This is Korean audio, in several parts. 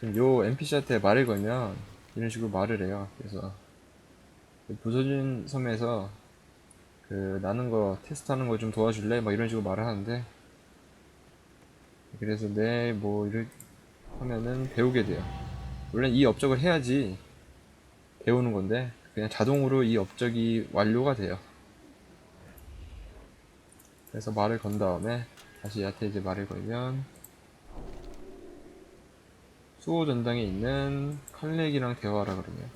지금 요 NPC한테 말을 걸면 이런 식으로 말을 해요. 그래서 그 부서진 섬에서 그 나는 거 테스트하는 거 좀 도와줄래? 막 이런 식으로 말을 하는데 그래서 네뭐 이렇게 하면은 배우게 돼요. 원래 이 업적을 해야지 배우는 건데 그냥 자동으로 이 업적이 완료가 돼요. 그래서 말을 건 다음에 다시 얘한테 이제 말을 걸면 수호 전당에 있는 칼렉이랑 대화하라 그러네요.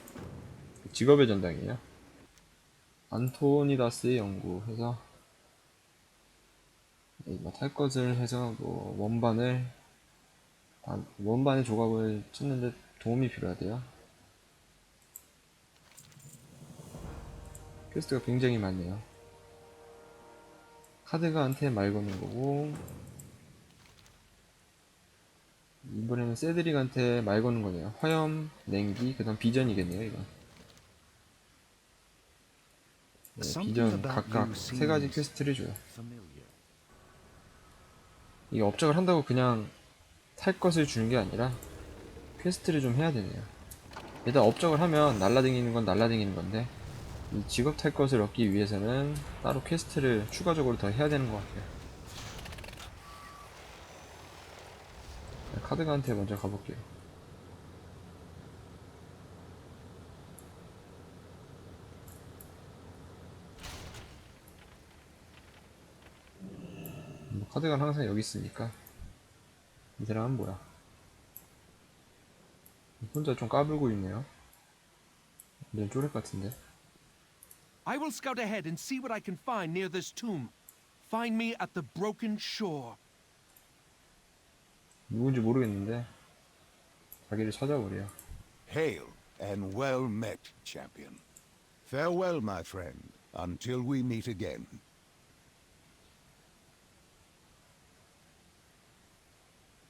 직업의 전당이에요. 안토니다스의 연구 해서 뭐탈 것을 해서 뭐 원반을 아, 원반의 조각을 찾는데 도움이 필요하대요. 퀘스트가 굉장히 많네요. 카드가한테 말 거는 거고 이번에는 세드릭한테 말 거는 거네요. 화염, 냉기, 그 다음 비전이겠네요, 이건. 네, 비전 각각 세 가지 퀘스트를 줘요. 이 업적을 한다고 그냥 탈 것을 주는 게 아니라 퀘스트를 좀 해야 되네요. 일단 업적을 하면 날라다니는 건 날라다니는 건데 이 직업 탈 것을 얻기 위해서는 따로 퀘스트를 추가적으로 더 해야 되는 것 같아요. 카드가한테 먼저 가볼게요. 뭐 카드가 항상 여기 있으니까 이 사람은 뭐야? 혼자 좀 까불고 있네요. 완전 쪼렙 같은데. I will scout ahead and see what I can find near this tomb. Find me at the broken shore. 누군지 모르겠는데 자기를 찾아오래요. Hail and well met, champion. Farewell, my friend, until we meet again.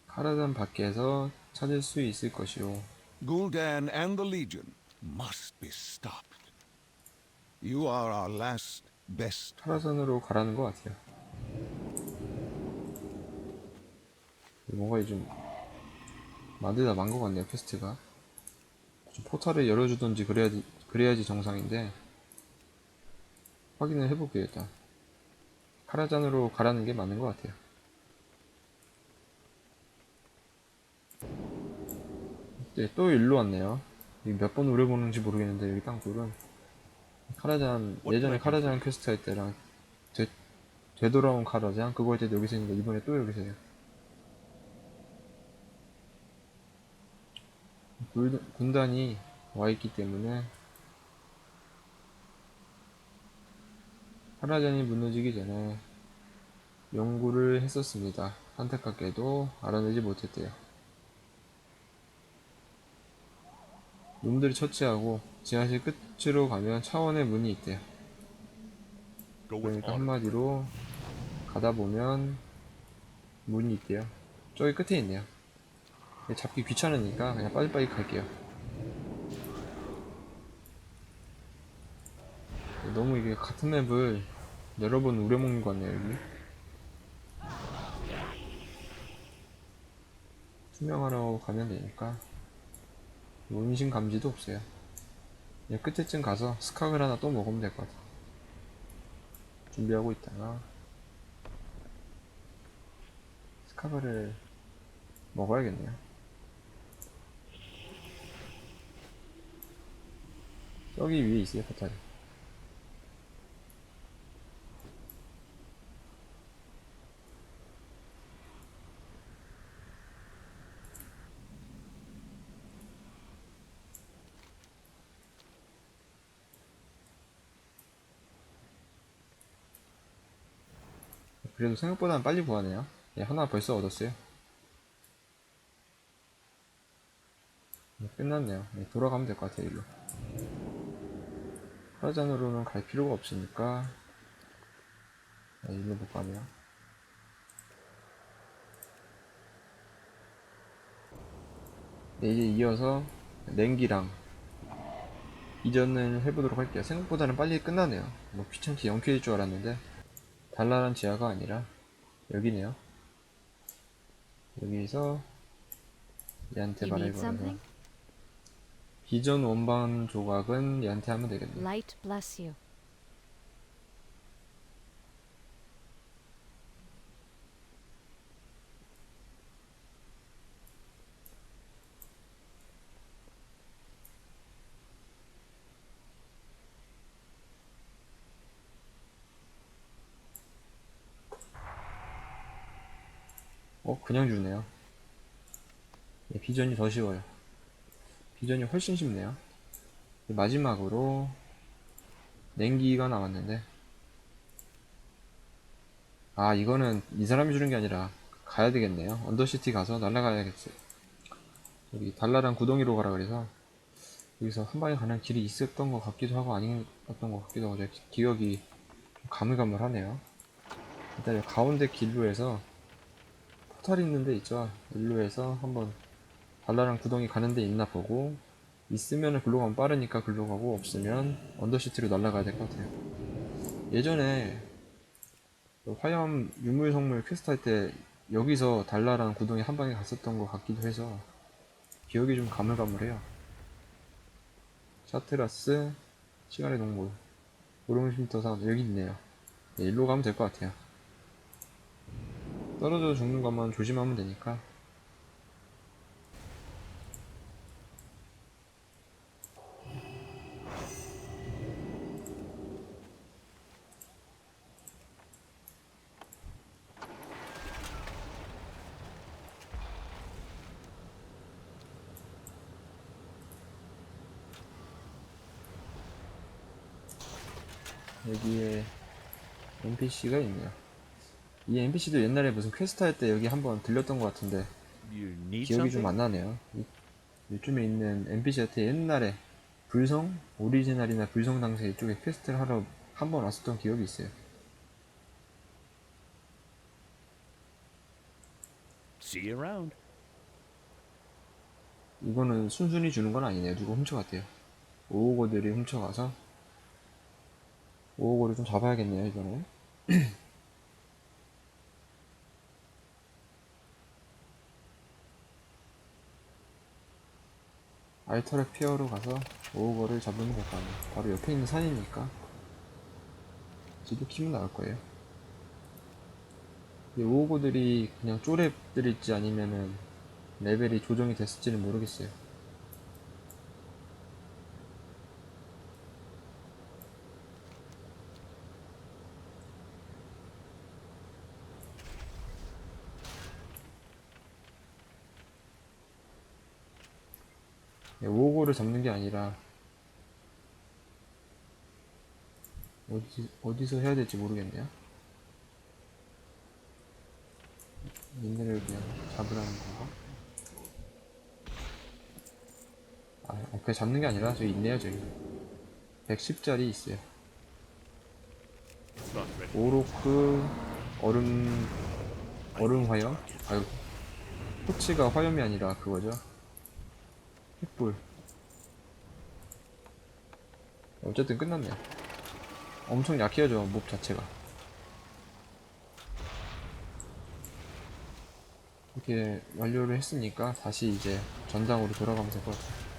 카라단 밖에서 찾을 수 있을 것이오. Gul'dan and the Legion must be stopped. You are our last, best. 카라산으로 가라는 것 같아요. 뭔가 좀 만들다 만 것 같네요 퀘스트가. 좀 포탈을 열어주던지 그래야지 그래야지 정상인데 확인을 해볼게요 일단. 카라잔으로 가라는 게 맞는 것 같아요. 네, 또 일로 왔네요. 몇 번 우려보는지 모르겠는데 여기 땅굴은 카라잔 예전에 카라잔 퀘스트 할 때랑 되, 되돌아온 카라잔 그거 할 때도 여기서 있는데 이번에 또 여기서요. 군단이 와 있기 때문에 카라잔이 무너지기 전에 연구를 했었습니다. 안타깝게도 알아내지 못했대요. 놈들이 처치하고 지하실 끝으로 가면 차원의 문이 있대요. 그러니까 한마디로 가다 보면 문이 있대요. 저기 끝에 있네요. 근데 잡기 귀찮으니까 그냥 빨리빨리 갈게요. 너무 이게 같은 맵을 여러 번 우려먹는 것 같네요, 여기. 투명하러 가면 되니까. 뭐 음식 감지도 없어요. 그냥 끝에쯤 가서 스카을 하나 또 먹으면 될 것 같아. 준비하고 있다가 스카을을 먹어야겠네요. 저기 위에 있어요, 포탈이. 그래도 생각보다는 빨리 구하네요. 예, 하나 벌써 얻었어요. 네, 끝났네요. 네, 돌아가면 될 것 같아요, 일로. 화잔으로는 갈 필요가 없으니까, 네, 일로 못 가네요. 네, 이제 이어서 냉기랑 이전을 해보도록 할게요. 생각보다는 빨리 끝나네요. 뭐 귀찮게 영킬일 줄 알았는데, 달랄한 지하가 아니라 여기네요. 여기서 얘한테 말해버려서 비전 원반 조각은 얘한테 하면 되겠네. Light bless you. 어 그냥 주네요. 예, 비전이 더 쉬워요 비전이 훨씬 쉽네요. 마지막으로 냉기가 남았는데. 아 이거는 이 사람이 주는 게 아니라 가야 되겠네요. 언더시티 가서 날아가야겠어요 여기 달나랑 구덩이로 가라 그래서 여기서 한 방에 가는 길이 있었던 것 같기도 하고 아니었던 것 같기도 하고 기억이 좀 가물가물하네요. 일단 가운데 길로 해서 포탈 있는 데 있죠. 일로 해서 한번 달나랑 구덩이 가는 데 있나 보고 있으면 글로 가면 빠르니까 글로 가고 없으면 언더시티로 날아가야 될 것 같아요. 예전에 그 화염 유물 성물 퀘스트 할 때 여기서 달나랑 구덩이 한 방에 갔었던 것 같기도 해서 기억이 좀 가물가물해요. 샤트라스 시간의 동물 오름 쉼터사 여기 있네요. 네, 일로 가면 될 것 같아요. 떨어져 죽는 것만 조심하면 되니까 여기에 NPC가 있네요. 이 NPC도 옛날에 무슨 퀘스트 할 때 여기 한번 들렸던 것 같은데 기억이? 좀 안 나네요. 이- 요즘에 있는 NPC한테 옛날에 불성 오리지널이나 불성 당시 이쪽에 퀘스트를 하러 한 번 왔었던 기억이 있어요. See you around. 이거는 순순히 주는 건 아니네요. 누가 훔쳐갔대요. 오오고들이 훔쳐가서 오오고를 좀 잡아야겠네요. 이번에. 알터렉 피어로 가서 오오거를 잡으면 될 거 아니에요. 바로 옆에 있는 산이니까 지도 키면 나올 거예요. 이 오오고들이 그냥 쪼랩들일지 아니면은 레벨이 조정이 됐을지는 모르겠어요. 네, 오고를 잡는 게 아니라 어디 어디서 해야 될지 모르겠네요. 얘네를 그냥 잡으라는 건가? 아, 그냥 잡는 게 아니라 저기 있네요, 저기. 110짜리 있어요. 오로크 얼음 얼음 화염? 아유 토치가 화염이 아니라 그거죠. 횃불. 어쨌든 끝났네요. 엄청 약해요, 몹 자체가. 이렇게 완료를 했으니까 다시 이제 전장으로 돌아가면 될 것 같아요.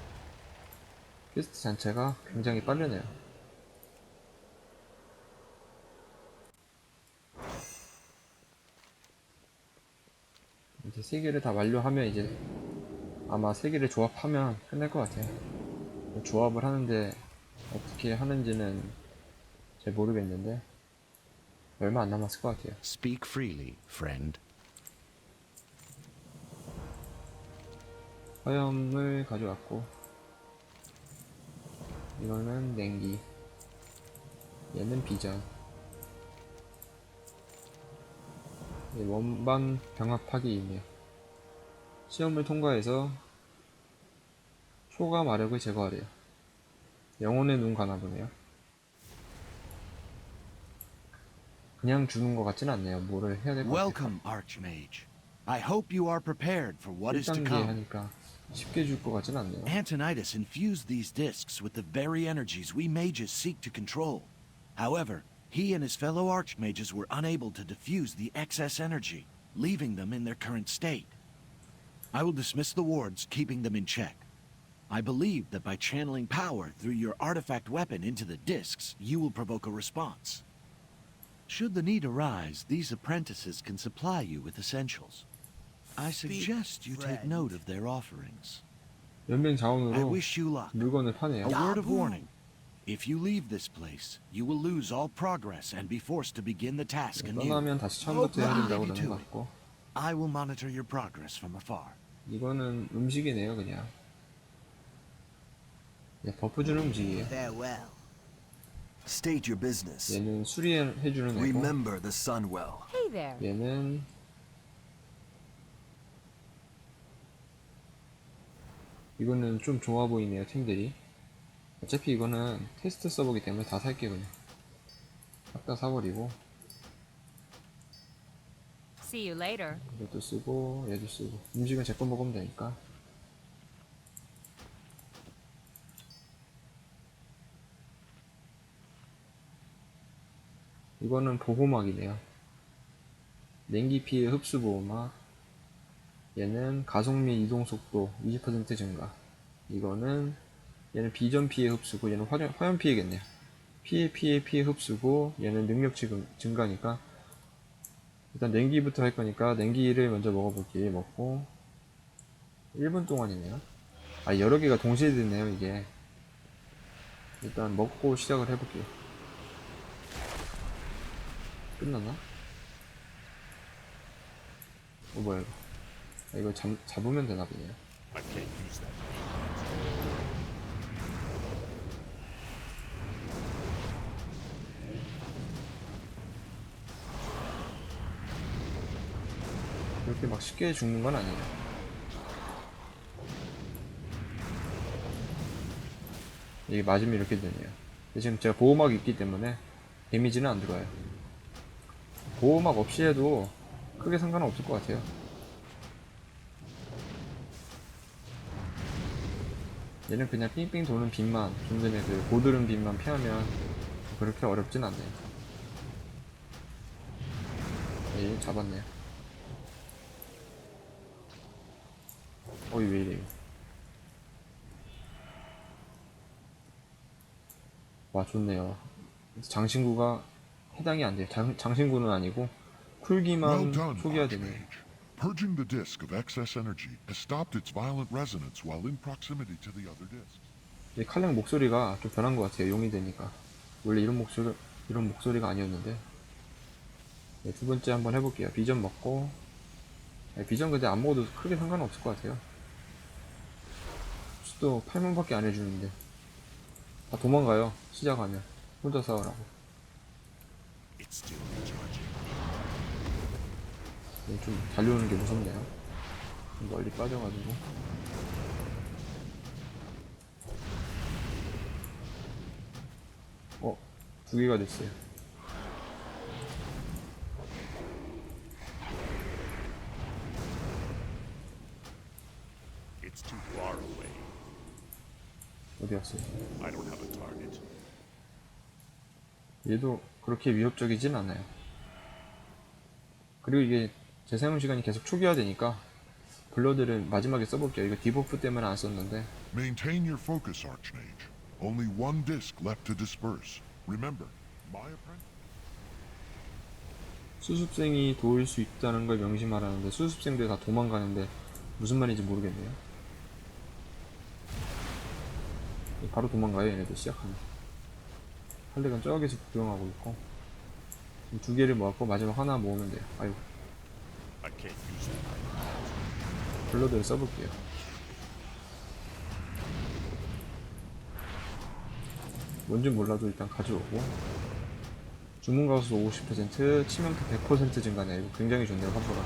퀘스트 자체가 굉장히 빠르네요. 이제 세 개를 다 완료하면 이제 아마 세 개를 조합하면 끝날 것 같아요. 조합을 하는데 어떻게 하는지는 잘 모르겠는데 얼마 안 남았을 것 같아요. Speak freely, friend. 화염을 가져왔고 이거는 냉기 얘는 비전 이 원반 병합 파기이네요 시험을 통과해서 초과 마력을 제거하래요 영혼의 눈 가나 보네요 그냥 주는 것 같진 않네요 뭐를 해야 될 것 같아요 Welcome, Archmage. I hope you are prepared for what is to 1단계 come. 하니까 쉽게 줄 것 같진 않네요 Antonidas infused these discs with the very energies we mages seek to control. However, he and his fellow archmages were unable to diffuse the excess energy, leaving them in their current state. I will dismiss the wards, keeping them in check. I believe that by channeling power through your artifact weapon into the discs, you will provoke a response. Should the need arise, these apprentices can supply you with essentials. I suggest you take note of their offerings. 연맹 I 자원으로 wish you luck. 물건을 파네요. A word of warning. If you leave this place, you will lose all progress and be forced to begin the task anew. 떠나면 다시 처음부터 해야 된다고 그러는 것 같고 I will monitor your progress from afar. 이거는 음식이네요 그냥 네, 버프 주는 음식이에요 Farewell. State your business. 얘는 수리해 주는 애고 Remember the Sunwell. Hey there. 얘는 이거는 좀 좋아 보이네요 템들이 어차피 이거는 테스트 서버기 때문에 다 살게 그냥 싹다 사버리고 See you later. 이것도 쓰고 얘도 쓰고 음식은 제 거 먹으면 되니까 이거는 보호막이네요 냉기 피해 흡수 보호막 얘는 가속 및 이동 속도 20% 증가 이거는 얘는 비전 피해 흡수고 얘는 화염, 화염 피해겠네요 피해 피해 피해 흡수고 얘는 능력 증- 증가니까 일단 냉기부터 할 거니까 냉기를 먼저 먹어볼게요. 먹고 1분 동안이네요. 아 여러 개가 동시에 되네요 이게. 일단 먹고 시작을 해볼게요. 끝났나? 어 뭐야 이거? 아, 이거 잡, 잡으면 되나 보네요. 이렇게 막 쉽게 죽는 건 아니에요. 이게 맞으면 이렇게 되네요. 근데 지금 제가 보호막이 있기 때문에 데미지는 안 들어와요. 보호막 없이 해도 크게 상관은 없을 것 같아요. 얘는 그냥 삥삥 도는 빛만, 좀 전에 그 고드름 빛만 피하면 그렇게 어렵진 않네요. 예, 잡았네요. 어이 왜 이래요 와 좋네요 장신구가 해당이 안 돼요. 장, 장신구는 아니고 쿨기만 초기화 되네요 Archmage. Purging the disk of excess energy has stopped its violent resonance while in proximity to the other disks. 이 칼랑 목소리가 좀 변한 것 같아요. 용이 되니까. 원래 이런 목소리 이런 목소리가 아니었는데. 네, 두 번째 한번 해볼게요. 비전 먹고. 네, 비전 근데 안 먹어도 크게 상관은 없을 것 같아요. 수도 8만밖에 안 해주는데. 다 도망가요. 시작하면. 혼자 싸우라고 It's still recharging. 네, 좀 달려오는 게 무섭네요. 좀 멀리 빠져가지고. 어, 두 개가 됐어요. It's too far away. 어디 갔어요? I don't have a target. 얘도 그렇게 위협적이진 않아요. 그리고 이게 재사용 시간이 계속 초기화되니까 블러드를 마지막에 써볼게요. 이거 디버프 때문에 안 썼는데 Maintain your focus, Archmage. Only one disk left to disperse. Remember, my apprentice. 수습생이 도울 수 있다는 걸 명심하라는데 수습생들 다 도망가는데 무슨 말인지 모르겠네요. 바로 도망가요 얘네들 시작하면. 할렉은 저기서 구경하고 있고 지금 두 개를 모았고 마지막 하나 모으면 돼요. 아이고. 블러드를 써볼게요. 뭔지 몰라도 일단 가져오고 주문 가수 50% 치명타 100% 증가네 이거 굉장히 좋네요 환보가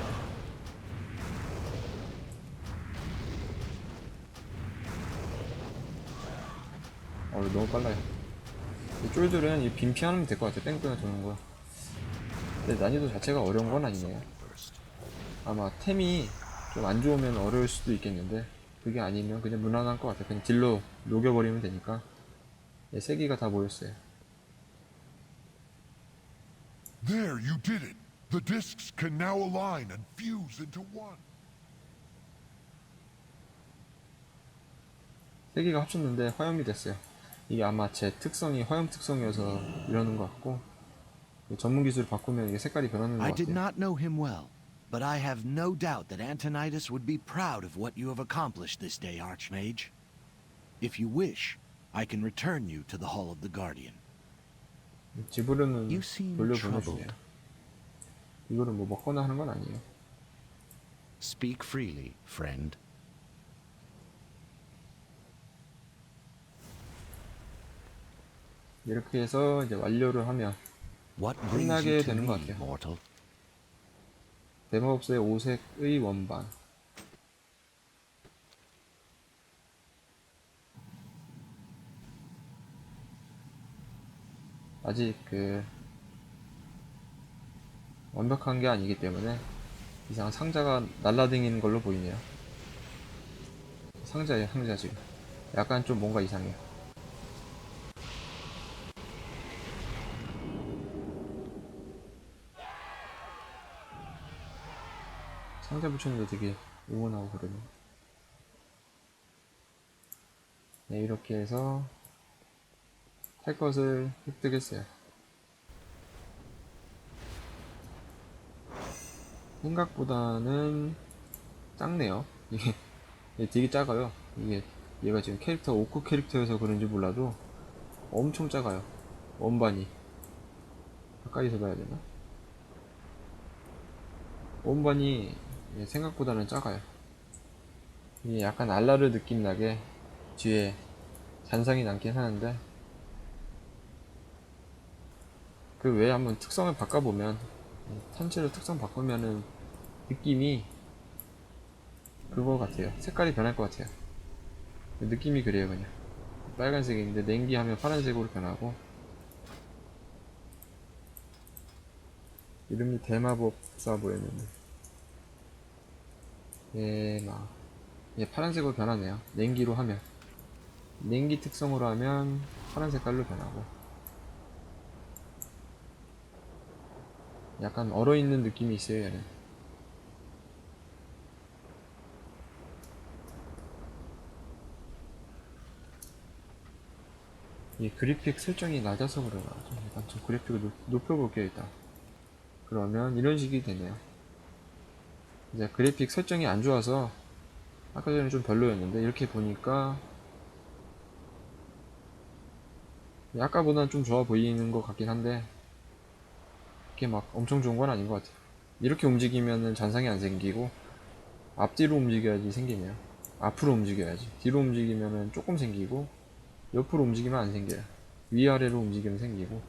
어 너무 빨라요 이 쫄들은 이 빈 피 하면 될 것 같아요 뺑뺑이 도는 거 근데 난이도 자체가 어려운 건 아니네요 아마 템이 좀 안 좋으면 어려울 수도 있겠는데 그게 아니면 그냥 무난한 것 같아요 그냥 딜로 녹여버리면 되니까 네, 세 개가 다 모였어요 There, you did it. The disks can now align and fuse into one. 세 개가 합쳤는데 화염이 됐어요. 이게 아마 제 특성이 화염 특성이어서 이러는 것 같고 전문 기술 바꾸면 이게 색깔이 변하는 것 I did 같아요. not know him well, but I have no doubt that Antonidas would be proud of what you have accomplished this day, Archmage. If you wish, I can return you to the Hall of the Guardian. 지브르는 You seem 돌려보내주네요. troubled. 이거를 뭐 먹거나 하는 건 아니에요. Speak freely, friend. 이렇게 해서 이제 완료를 하면 끝나게 되는 것 같아요. 데마법사의 오색의 원반. 아직 그 완벽한 게 아니기 때문에 이상 상자가 날라다니는 걸로 보이네요. 상자예요 상자 지금. 약간 좀 뭔가 이상해요 상자 붙였는데 되게 응원하고 그러네. 네, 이렇게 해서 탈 것을 획득했어요. 생각보다는 작네요. 이게, 되게 작아요. 이게 얘가 지금 캐릭터 오크 캐릭터여서 그런지 몰라도 엄청 작아요. 원반이 가까이서 봐야 되나? 원반이 예, 생각보다는 작아요. 이게 약간 알라르 느낌 나게 뒤에 잔상이 남긴 하는데 그 외에 한번 특성을 바꿔보면 예, 탄체로 특성 바꾸면은 느낌이 그거 같아요. 색깔이 변할 것 같아요. 느낌이 그래요 그냥 빨간색인데 냉기 하면 파란색으로 변하고 이름이 대마법사 뭐였는데 대마 예 파란색으로 변하네요. 냉기로 하면. 냉기 특성으로 하면 파란 색깔로 변하고. 약간 얼어있는 느낌이 있어요 얘는. 이 그래픽 설정이 낮아서 그러나 좀 약간 좀 그래픽을 높, 높여볼게요 일단. 그러면 이런 식이 되네요 이제 그래픽 설정이 안 좋아서 아까 전에 좀 별로였는데 이렇게 보니까 아까보다는 좀 좋아 보이는 것 같긴 한데 이렇게 막 엄청 좋은 건 아닌 것 같아요. 이렇게 움직이면은 잔상이 안 생기고 앞뒤로 움직여야지 생기네요. 앞으로 움직여야지. 뒤로 움직이면은 조금 생기고 옆으로 움직이면 안 생겨요. 위아래로 움직이면 생기고.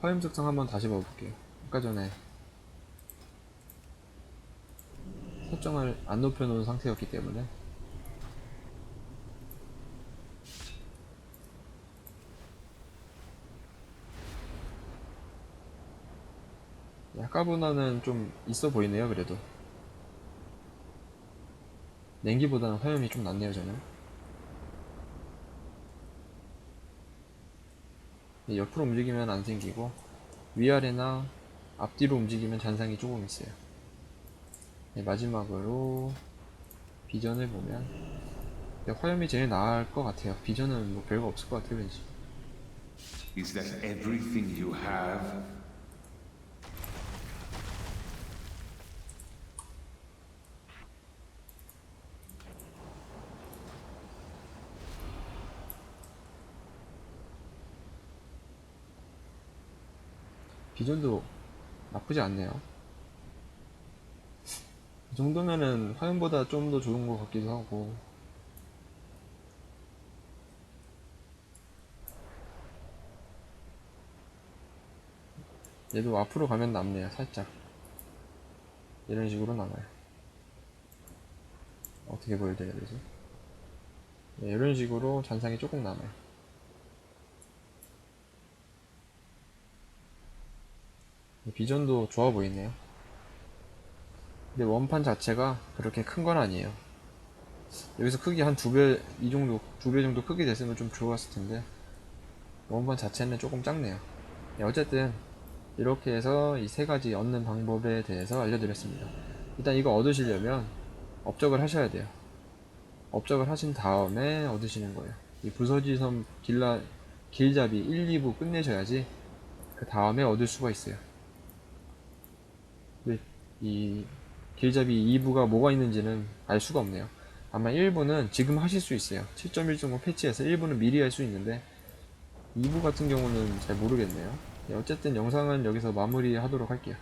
화염 특성 한번 다시 봐볼게요. 아까 전에 설정을 안 높여놓은 상태였기 때문에. 아까보다는 좀 있어 보이네요 그래도. 냉기보다는 화염이 좀 낫네요 저는. 네, 옆으로 움직이면 안 생기고 위아래나 앞뒤로 움직이면 잔상이 조금 있어요 네, 마지막으로 비전을 보면 네, 화염이 제일 나을 것 같아요. 비전은 뭐 별거 없을 것 같아요 왠지. Is that everything you have? 비전도 나쁘지 않네요 이 정도면은 화염보다 좀 더 좋은 것 같기도 하고. 얘도 앞으로 가면 남네요 살짝. 이런 식으로 남아요. 어떻게 보여드려야 되지? 네, 이런 식으로 잔상이 조금 남아요. 비전도 좋아 보이네요 근데 원판 자체가 그렇게 큰 건 아니에요 여기서 크기 한 두 배 이 정도 두 배 정도 크게 됐으면 좀 좋았을 텐데 원판 자체는 조금 작네요 네, 어쨌든 이렇게 해서 이 세 가지 얻는 방법에 대해서 알려드렸습니다 일단 이거 얻으시려면 업적을 하셔야 돼요 업적을 하신 다음에 얻으시는 거예요. 이 부서지 섬 길라 길잡이 1, 2부 끝내셔야지 그 다음에 얻을 수가 있어요. 근데 이 길잡이 2부가 뭐가 있는지는 알 수가 없네요. 아마 1부는 지금 하실 수 있어요. 7.1.5 패치에서 1부는 미리 할 수 있는데 2부 같은 경우는 잘 모르겠네요. 네, 어쨌든 영상은 여기서 마무리 하도록 할게요.